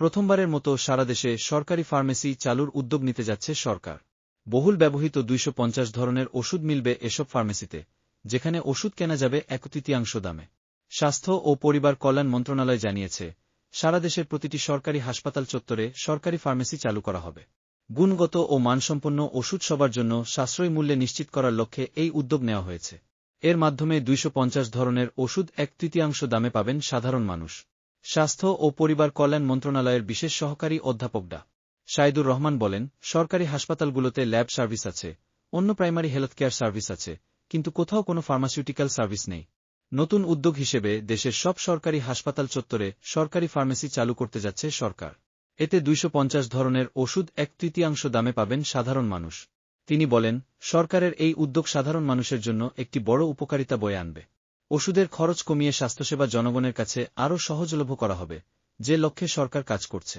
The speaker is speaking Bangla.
প্রথমবারের মতো সারা দেশে সরকারি ফার্মেসি চালুর উদ্যোগ নিতে যাচ্ছে সরকার। বহুল ব্যবহৃত দুইশো পঞ্চাশ ধরনের ওষুধ মিলবে এসব ফার্মেসিতে, যেখানে ওষুধ কেনা যাবে এক তৃতীয়াংশ দামে। স্বাস্থ্য ও পরিবার কল্যাণ মন্ত্রণালয় জানিয়েছে, সারা দেশের প্রতিটি সরকারি হাসপাতাল চত্বরে সরকারি ফার্মেসি চালু করা হবে। গুণগত ও মানসম্পন্ন ওষুধ সবার জন্য সাশ্রয়ী মূল্যে নিশ্চিত করার লক্ষ্যে এই উদ্যোগ নেওয়া হয়েছে। এর মাধ্যমে দুইশো পঞ্চাশ ধরনের ওষুধ এক তৃতীয়াংশ দামে পাবেন সাধারণ মানুষ। স্বাস্থ্য ও পরিবার কল্যাণ মন্ত্রণালয়ের বিশেষ সহকারী অধ্যাপক ডা. সাইদুর রহমান বলেন, সরকারি হাসপাতালগুলোতে ল্যাব সার্ভিস আছে, অন্য প্রাইমারি হেলথ কেয়ার সার্ভিস আছে, কিন্তু কোথাও কোনো ফার্মাসিউটিক্যাল সার্ভিস নেই। নতুন উদ্যোগ হিসেবে দেশের সব সরকারি হাসপাতাল চত্বরে সরকারি ফার্মেসি চালু করতে যাচ্ছে সরকার। এতে দুইশ পঞ্চাশ ধরনের ওষুধ এক তৃতীয়াংশ দামে পাবেন সাধারণ মানুষ। তিনি বলেন, সরকারের এই উদ্যোগ সাধারণ মানুষের জন্য একটি বড় উপকারিতা বয়ে আনবে। ওষুধের খরচ কমিয়ে স্বাস্থ্যসেবা জনগণের কাছে আরও সহজলভ্য করা হবে, যে লক্ষ্যে সরকার কাজ করছে।